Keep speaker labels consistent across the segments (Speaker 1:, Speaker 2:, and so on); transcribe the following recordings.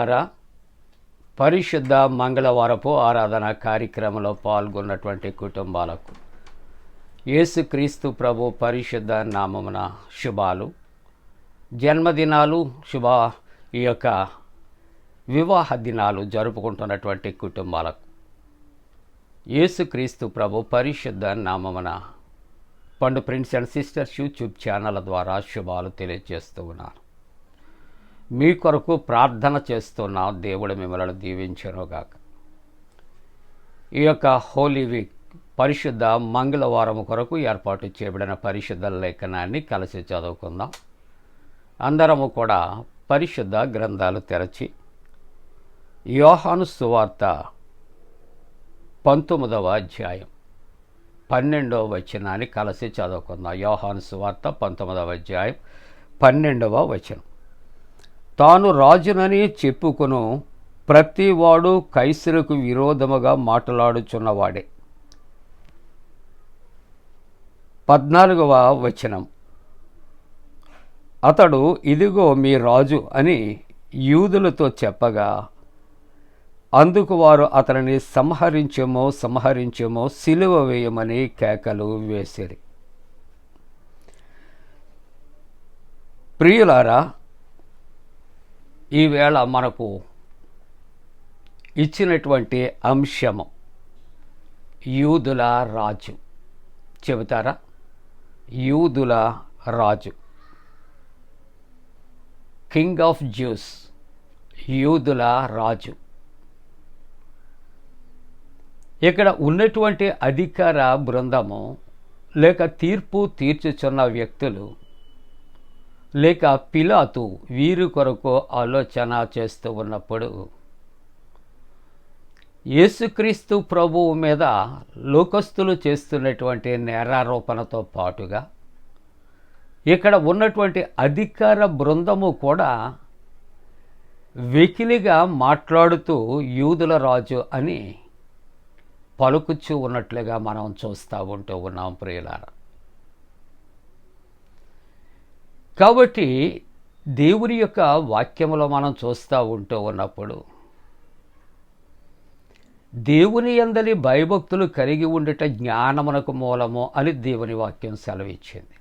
Speaker 1: ప్రియులారా పరిశుద్ధ మంగళవారపు ఆరాధన కార్యక్రమంలో పాల్గొన్నటువంటి కుటుంబాలకు. యేసుక్రీస్తు ప్రభు పరిశుద్ధ నామమున శుభాలు. జన్మదినాలు శుభ ఈ యొక్క వివాహ దినాలు జరుపుకుంటున్నటువంటి కుటుంబాలకు. యేసుక్రీస్తు ప్రభు పరిశుద్ధ నామమున Pandu prince and sisters YouTube channel ద్వారా శుభాలు తెలియజేస్తూ ఉన్నాను. మీ కొరకు ప్రార్థన చేస్తున్నాం దేవుడు మిమ్మల్ని దీవించనుగాక. ఈ యొక్క హోలీ వీక్ పరిశుద్ధ మంగళవారం కొరకు ఏర్పాటు చేయబడిన పరిశుద్ధ లేఖనాన్ని కలిసి చదువుకుందాం. అందరము కూడా పరిశుద్ధ గ్రంథాలు తెరచి యోహాను సువార్త పంతొమ్మిదవ అధ్యాయం
Speaker 2: పన్నెండవ వచనాన్ని కలిసి చదువుకుందాం. యోహాను సువార్త పంతొమ్మిదవ అధ్యాయం పన్నెండవ వచనం. తాను రాజునని చెప్పుకును. ప్రతివాడు కైసరుకు విరోధముగా మాట్లాడుచున్నవాడే. పద్నాలుగవ వచనం. అతడు ఇదిగో మీ రాజు అని యూదులతో చెప్పగా అందుకు వారు అతనిని సంహరించమో సంహరించమో సిలువ వేయమని కేకలు వేసిరి. ప్రియులారా ఈవేళ మనకు ఇచ్చినటువంటి అంశము యూదుల రాజు. చెబుతారా? యూదుల రాజు. కింగ్ ఆఫ్ జ్యూస్ యూదుల రాజు. ఇక్కడ ఉన్నటువంటి అధికార బృందము లేక తీర్పు తీర్చుచున్న వ్యక్తులు లేక పిలాతు వీరి కొరకు ఆలోచన చేస్తూ ఉన్నప్పుడు యేసుక్రీస్తు ప్రభువు మీద లోకస్తులు చేస్తున్నటువంటి నేరారోపణతో పాటుగా ఇక్కడ ఉన్నటువంటి అధికార బృందము కూడా వెకిలిగా మాట్లాడుతూ యూదుల రాజు అని పలుకుచ్చు ఉన్నట్లుగా మనం చూస్తూ ఉంటూ ఉన్నాం ప్రియులారా. కాబట్టి దేవుని యొక్క వాక్యములో మనం చూస్తూ ఉంటూ ఉన్నప్పుడు దేవుని అందరి భయభక్తులు కలిగి ఉండట జ్ఞానమునకు మూలము అని దేవుని వాక్యం సెలవిచ్చింది.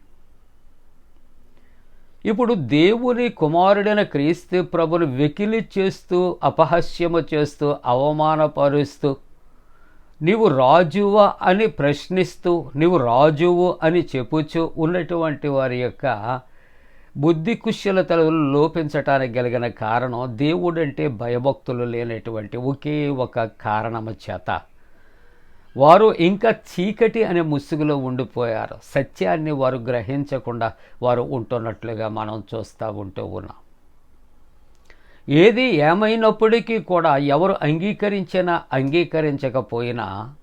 Speaker 2: ఇప్పుడు దేవుని కుమారుడైన క్రీస్తు ప్రభును వెకిలి చేస్తూ అపహాస్యము చేస్తూ అవమానపరుస్తూ నీవు రాజువా అని ప్రశ్నిస్తూ నీవు రాజువు అని చెప్పుచూ ఉన్నటువంటి వారి యొక్క బుద్ధి కుశలతలు లోపించటానికి కలిగిన కారణం దేవుడంటే భయభక్తులు లేనటువంటి ఒకే ఒక కారణము చేత. వారు ఇంకా చీకటి అనే ముసుగులో ఉండిపోయారు. సత్యాన్ని వారు గ్రహించకుండా వారు ఉంటున్నట్లుగా మనం చూస్తూ ఉంటూ ఉన్నాం. ఏది ఏమైనప్పటికీ కూడా ఎవరు అంగీకరించినా అంగీకరించకపోయినా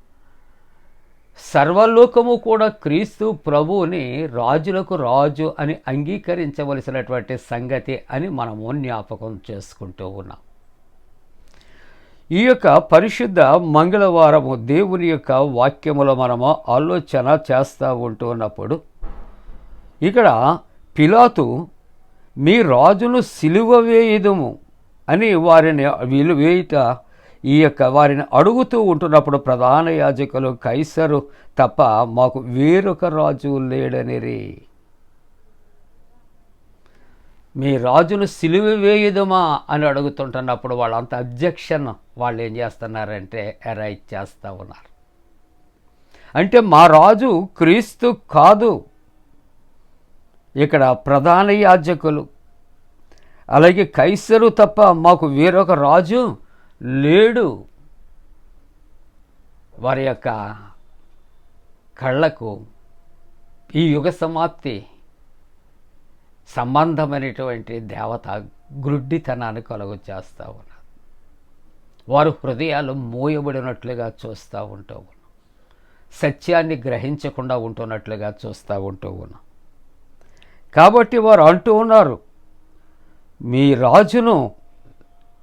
Speaker 2: సర్వలోకము కూడా క్రీస్తు ప్రభువుని రాజులకు రాజు అని అంగీకరించవలసినటువంటి సంగతి అని మనము జ్ఞాపకం చేసుకుంటూ ఉన్నాం. ఈ యొక్క పరిశుద్ధ మంగళవారము దేవుని యొక్క వాక్యములో మనము ఆలోచన చేస్తూ ఉంటూ ఉన్నప్పుడు ఇక్కడ పిలాతు మీ రాజును సిలువ వేయుదుము అని వారిని వీలు వేయుట ఈ యొక్క వారిని అడుగుతూ ఉంటున్నప్పుడు ప్రధాన యాజకులు కైసరు తప్ప మాకు వేరొక రాజు లేడనిరి. మీ రాజును సిలువ వేయుదమా అని అడుగుతుంటున్నప్పుడు వాళ్ళంత అబ్జెక్షన్ వాళ్ళు ఏం చేస్తున్నారంటే ఎరైట్ చేస్తూ ఉన్నారు. అంటే మా రాజు క్రీస్తు కాదు. ఇక్కడ ప్రధాన యాజకులు అలాగే కైసరు తప్ప మాకు వేరొక రాజు లేడు. వారి యొక్క కళ్ళకు ఈ యుగ సమాప్తి సంబంధమైనటువంటి దేవత గ్రుడ్డితనాన్ని కలుగు చేస్తూ ఉన్నారు. వారు హృదయాలు మోయబడినట్లుగా చూస్తూ ఉంటూ ఉన్నాం సత్యాన్ని గ్రహించకుండా ఉంటున్నట్లుగా చూస్తూ ఉంటూ ఉన్నాం కాబట్టి వారు అంటూ ఉన్నారు మీ రాజును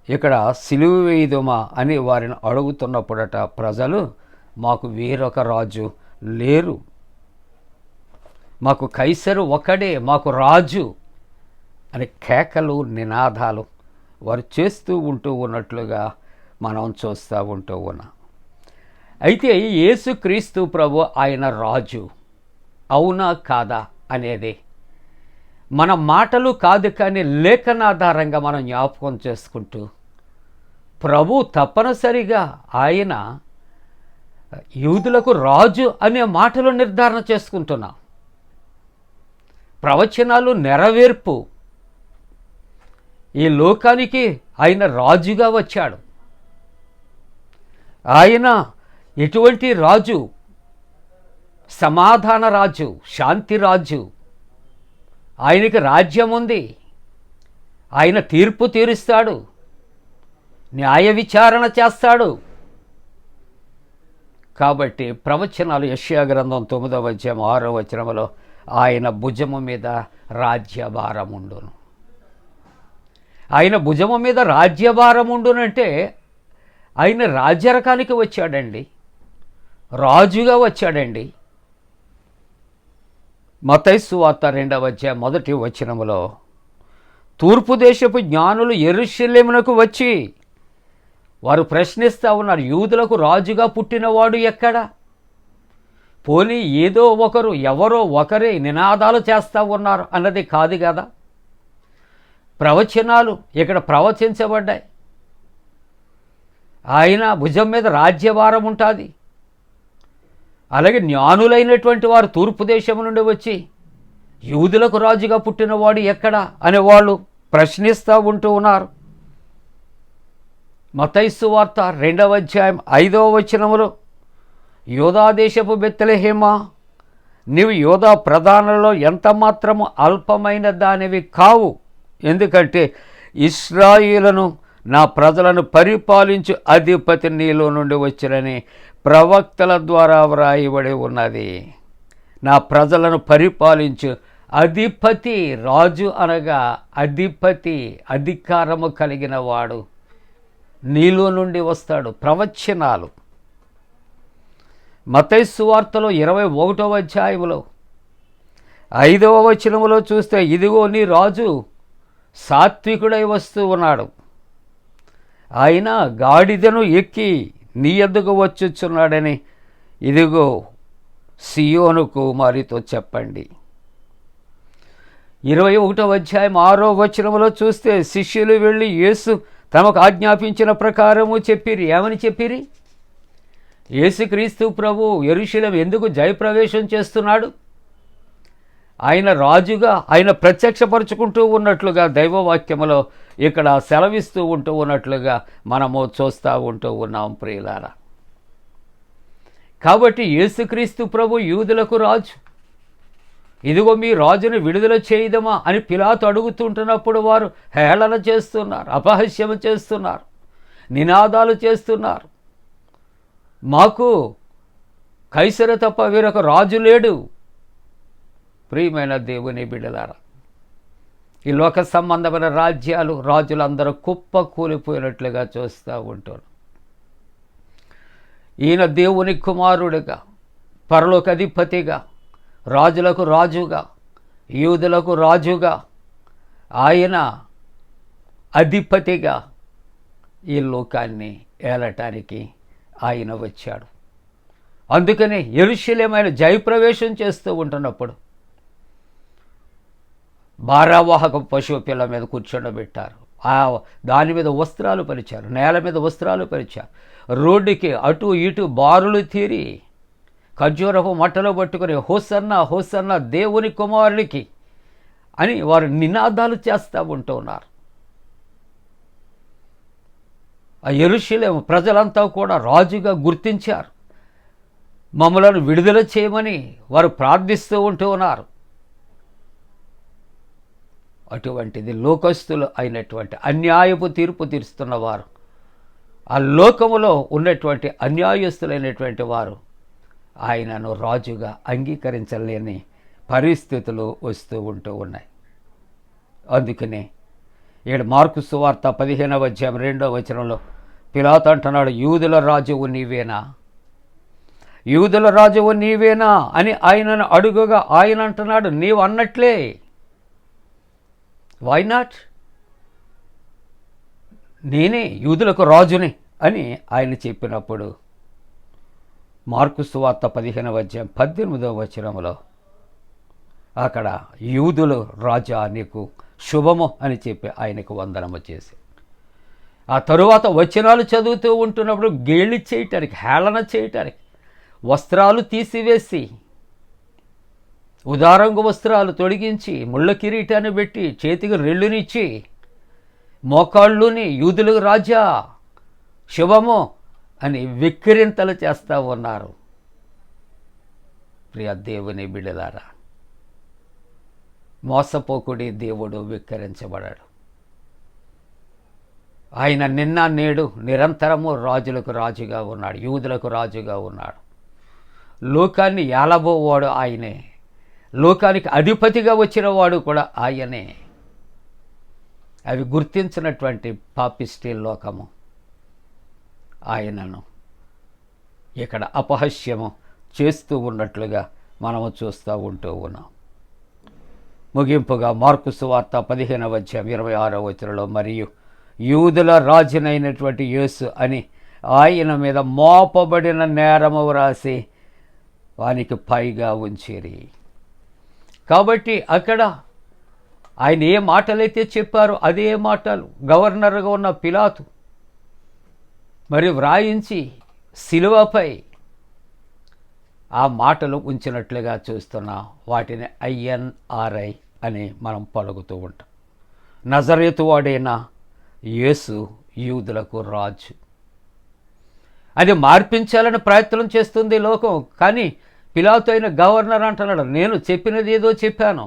Speaker 2: ఇక్కడ సిలువ వేయుదుమా అని వారిని అడుగుతున్నప్పుడట ప్రజలు మాకు వేరొక రాజు లేరు. మాకు కైసరు ఒకడే మాకు రాజు. అని కేకలు నినాదాలు వారు చేస్తూ ఉంటూ ఉన్నట్లుగా మనం చూస్తూ ఉంటూ ఉన్నాం. అయితే యేసుక్రీస్తు ప్రభు ఆయన రాజు అవునా కాదా అనేది మన మాటలు కాదు కానీ లేఖనాధారంగా మనం జ్ఞాపకం చేసుకుంటూ ప్రభు తప్పనిసరిగా ఆయన యూదులకు రాజు అనే మాటలు నిర్ధారణ చేసుకుంటున్నాం. ప్రవచనాలు నెరవేర్పు. ఈ లోకానికి ఆయన రాజుగా వచ్చాడు. ఆయన ఎటువంటి రాజు సమాధాన రాజు శాంతి రాజు ఆయనకి రాజ్యం ఉంది. ఆయన తీర్పు తీరుస్తాడు. న్యాయ విచారణ చేస్తాడు. కాబట్టి ప్రవచనాలు యష్యా గ్రంథం తొమ్మిదవ అధ్యాయం ఆరో వచనములో ఆయన భుజము మీద రాజ్యభారం ఉండును ఆయన భుజము మీద రాజ్యభారం ఉండునంటే ఆయన రాజ్యరకానికి వచ్చాడండి. రాజుగా వచ్చాడండి. మతైస్సు వార్త రెండవ అధ్యాయ మొదటి వచనములో తూర్పు దేశపు జ్ఞానులు ఎరుషలేమునకు వచ్చి వారు ప్రశ్నిస్తూ ఉన్నారు యూదులకు రాజుగా పుట్టినవాడు ఎక్కడ? పోనీ ఏదో ఒకరు ఎవరో ఒకరే నినాదాలు చేస్తూ ఉన్నారు అన్నది కాదు కదా? ప్రవచనాలు ఇక్కడ ప్రవచించబడ్డాయి. ఆయన భుజం మీద రాజ్యభారం ఉంటుంది. అలాగే జ్ఞానులైనటువంటి వారు తూర్పు దేశం నుండి వచ్చి యూదులకు రాజుగా పుట్టినవాడు ఎక్కడ అనే వాళ్ళు ప్రశ్నిస్తూ ఉంటూ ఉన్నారు. మతైస్సు వార్త రెండవ అధ్యాయం ఐదవ వచనములో యోధాదేశపు బెత్తలహేమా నీవు యోధా ప్రధానంలో ఎంత మాత్రము అల్పమైన దానివి కావు. ఎందుకంటే ఇస్రాయిలను నా ప్రజలను పరిపాలించు అధిపతి నీలో నుండి వచ్చినని ప్రవక్తల ద్వారా వ్రాయబడి ఉన్నది. నా ప్రజలను పరిపాలించు అధిపతి రాజు అనగా అధిపతి అధికారము కలిగిన వాడు. నీలో నుండి వస్తాడు ప్రవచనాలు. మతైసు వార్తలో ఇరవై ఒకటవ అధ్యాయములో ఐదవ వచనములో చూస్తే ఇదిగో నీ రాజు సాత్వికుడై వస్తూ ఉన్నాడు. ఆయన గాడిదను ఎక్కి నీ ఎద్దుకు వచ్చుచున్నాడని. ఇదిగో సియోను కుమారితో చెప్పండి. ఇరవై ఒకటో అధ్యాయం ఆరో వచనంలో చూస్తే శిష్యులు వెళ్ళి యేసు తమకు ఆజ్ఞాపించిన ప్రకారము చెప్పిరి. ఏమని చెప్పిరి? యేసుక్రీస్తు ప్రభు ఎరుశీలం ఎందుకు జయప్రవేశం చేస్తున్నాడు? ఆయన రాజుగా ఆయన ప్రత్యక్షపరుచుకుంటూ ఉన్నట్లుగా దైవవాక్యములో ఇక్కడ సెలవిస్తూ ఉంటూ ఉన్నట్లుగా మనము చూస్తూ ఉంటూ ఉన్నాం ప్రియులారా. కాబట్టి యేసుక్రీస్తు ప్రభు యూదులకు రాజు. ఇదిగో మీ రాజును విడుదల చేయదమా అని పిలాతు అడుగుతుంటున్నప్పుడు వారు హేళన చేస్తున్నారు అపహస్యం చేస్తున్నారు నినాదాలు చేస్తున్నారు. మాకు కైసర తప్ప వేరొక రాజు లేడు. ప్రియమైన దేవుని బిడలారా ఈ లోక సంబంధమైన రాజ్యాలు రాజులందరూ కుప్ప కూలిపోయినట్లుగా చూస్తూ ఉంటారు. ఈయన దేవుని కుమారుడిగా పరలోక అధిపతిగా రాజులకు రాజుగా యూదులకు రాజుగా ఆయన అధిపతిగా ఈ లోకాన్ని ఏలటానికి ఆయన వచ్చాడు. అందుకని ఎరుశలేమైన జయప్రవేశం చేస్తూ ఉంటున్నప్పుడు భారావాహక పశువు పిల్ల మీద కూర్చోబెట్టారు ఆ దాని మీద వస్త్రాలు పరిచారు నేల మీద వస్త్రాలు పరిచారు. రోడ్డుకి అటు ఇటు బారులు తీరి ఖర్జూరపు మట్టలో పట్టుకుని హోసన్న హోసన్న దేవుని కుమారునికి అని వారు నినాదాలు చేస్తూ ఉంటూ ఉన్నారు. ఆ ఎరుషులేము ప్రజలంతా కూడా రాజుగా గుర్తించారు. మమ్మలను విడుదల చేయమని వారు ప్రార్థిస్తూ ఉంటూ ఉన్నారు. అటువంటిది లోకస్తులు అయినటువంటి అన్యాయపు తీర్పు తీరుస్తున్నవారు ఆ లోకములో ఉన్నటువంటి అన్యాయస్తులైనటువంటి వారు ఆయనను రాజుగా అంగీకరించలేని పరిస్థితులు వస్తూ ఉంటూ ఉన్నాయి. అందుకనే ఇక్కడ మార్కు సువార్త పదిహేనవ అధ్యాయం రెండవ వచనంలో పిలాత్ అంటున్నాడు యూదుల రాజువు నీవేనా? యూదుల రాజువు నీవేనా? అని ఆయనను అడుగుగా ఆయన అంటున్నాడు నీవు అన్నట్లే వై నాట్ నేనే యూదులకు రాజుని అని ఆయన చెప్పినప్పుడు మార్కు సువార్త పదిహేనవ అధ్యాయం పద్దెనిమిదవ వచనములో అక్కడ యూదులు రాజా నీకు శుభము అని చెప్పి ఆయనకు వందనము చేసి ఆ తరువాత వచనాలు చదువుతూ ఉంటున్నప్పుడు గేలి చేయటానికి హేళన చేయటానికి వస్త్రాలు తీసివేసి ఉదారంగు వస్త్రాలు తొడిగించి ముళ్ళ కిరీటాన్ని పెట్టి చేతికి రెళ్ళునిచ్చి మోకాళ్ళుని యూదులకు రాజా శుభము అని విక్రింతలు చేస్తూ ఉన్నారు. ప్రియ దేవుని బిడలారా మోసపోకుడి దేవుడు విక్కరించబడాడు. ఆయన నిన్న నేడు నిరంతరము రాజులకు రాజుగా ఉన్నాడు యూదులకు రాజుగా ఉన్నాడు. లోకాన్ని ఏలబోవాడు ఆయనే. లోకానికి అధిపతిగా వచ్చిన వాడు కూడా ఆయనే. అవి గుర్తించినటువంటి పాపిస్టీ లోకము ఆయనను. ఇక్కడ అపహస్యము చేస్తూ ఉన్నట్లుగా మనము చూస్తూ ఉంటూ ఉన్నాం. ముగింపుగా మార్కు సువార్త పదిహేనవ అధ్యాయం ఇరవై ఆరో వచ్చినలో మరియు యూదుల రాజునైనటువంటి యేసు అని ఆయన మీద మోపబడిన నేరము వ్రాసి వానికి పైగా ఉంచిరి. కాబట్టి అక్కడ ఆయన ఏ మాటలైతే చెప్పారో అదే మాటలు. గవర్నర్గా ఉన్న పిలాతు మరి వ్రాయించి శిలువపై ఆ మాటలు ఉంచినట్లుగా చూస్తున్న వాటిని ఐఎన్ఆర్ఐ అని మనం పలుకుతూ ఉంటాం. నజరేతు వాడైన యేసు యూదులకు రాజు. అది మార్పించాలని ప్రయత్నం చేస్తుంది లోకం. కానీ పిలాతో అయిన గవర్నర్ అంటున్నాడు నేను చెప్పినది ఏదో చెప్పాను.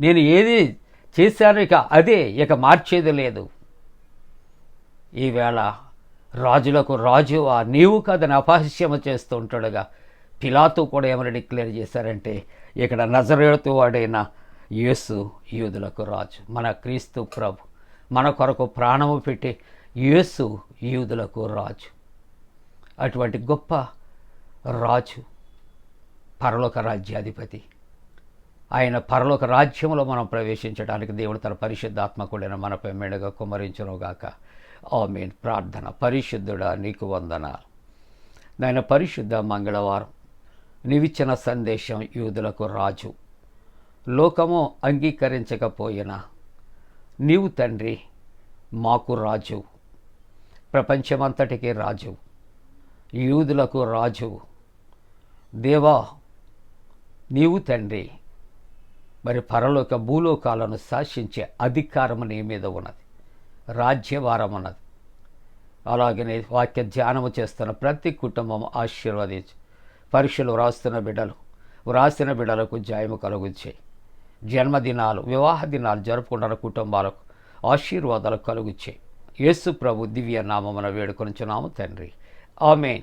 Speaker 2: నేను ఏది చేశాను ఇక అదే ఇక మార్చేది లేదు. ఈవేళ రాజులకు రాజు ఆ నీవు కాదని అపహాస్యము చేస్తూ ఉంటాడుగా. పిలాతు కూడా ఏమైనా డిక్లేర్ చేశారంటే ఇక్కడ నజరేతు వాడైన యేసు యూదులకు రాజు మన క్రీస్తు ప్రభు మన కొరకు ప్రాణము పెట్టి యేసు యూదులకు రాజు. అటువంటి గొప్ప రాజు పరలోక రాజ్యాధిపతి. ఆయన పరలోక రాజ్యంలో మనం ప్రవేశించడానికి దేవుడు తన పరిశుద్ధాత్మకుడైన మనపై మెడగా కుమరించునుగాక మీన్ ప్రార్థన. పరిశుద్ధుడా నీకు వందనాలు. నాయన పరిశుద్ధ మంగళవారం. నీవిచ్చిన సందేశం యూదులకు రాజు. లోకము అంగీకరించకపోయినా నీవు తండ్రి మాకు రాజు. ప్రపంచమంతటికి రాజు. యూదులకు రాజు. దేవా నీవు తండ్రి మరి పరలోక భూలోకాలను శాసించే అధికారం నీ మీద ఉన్నది. రాజ్యభారం ఉన్నది. అలాగనే వాక్య ధ్యానము చేస్తున్న ప్రతి కుటుంబం ఆశీర్వదించు. పరీక్షలు వ్రాస్తున్న బిడ్డలు వ్రాసిన బిడ్డలకు జయము కలుగుచ్చాయి జన్మదినాలు వివాహ దినాలు జరుపుకుంటున్న కుటుంబాలకు ఆశీర్వాదాలు కలుగుచ్చాయి యేసు ప్రభు దివ్య నామమున వేడుకొనిచున్నాము తండ్రి. ఆమెన్.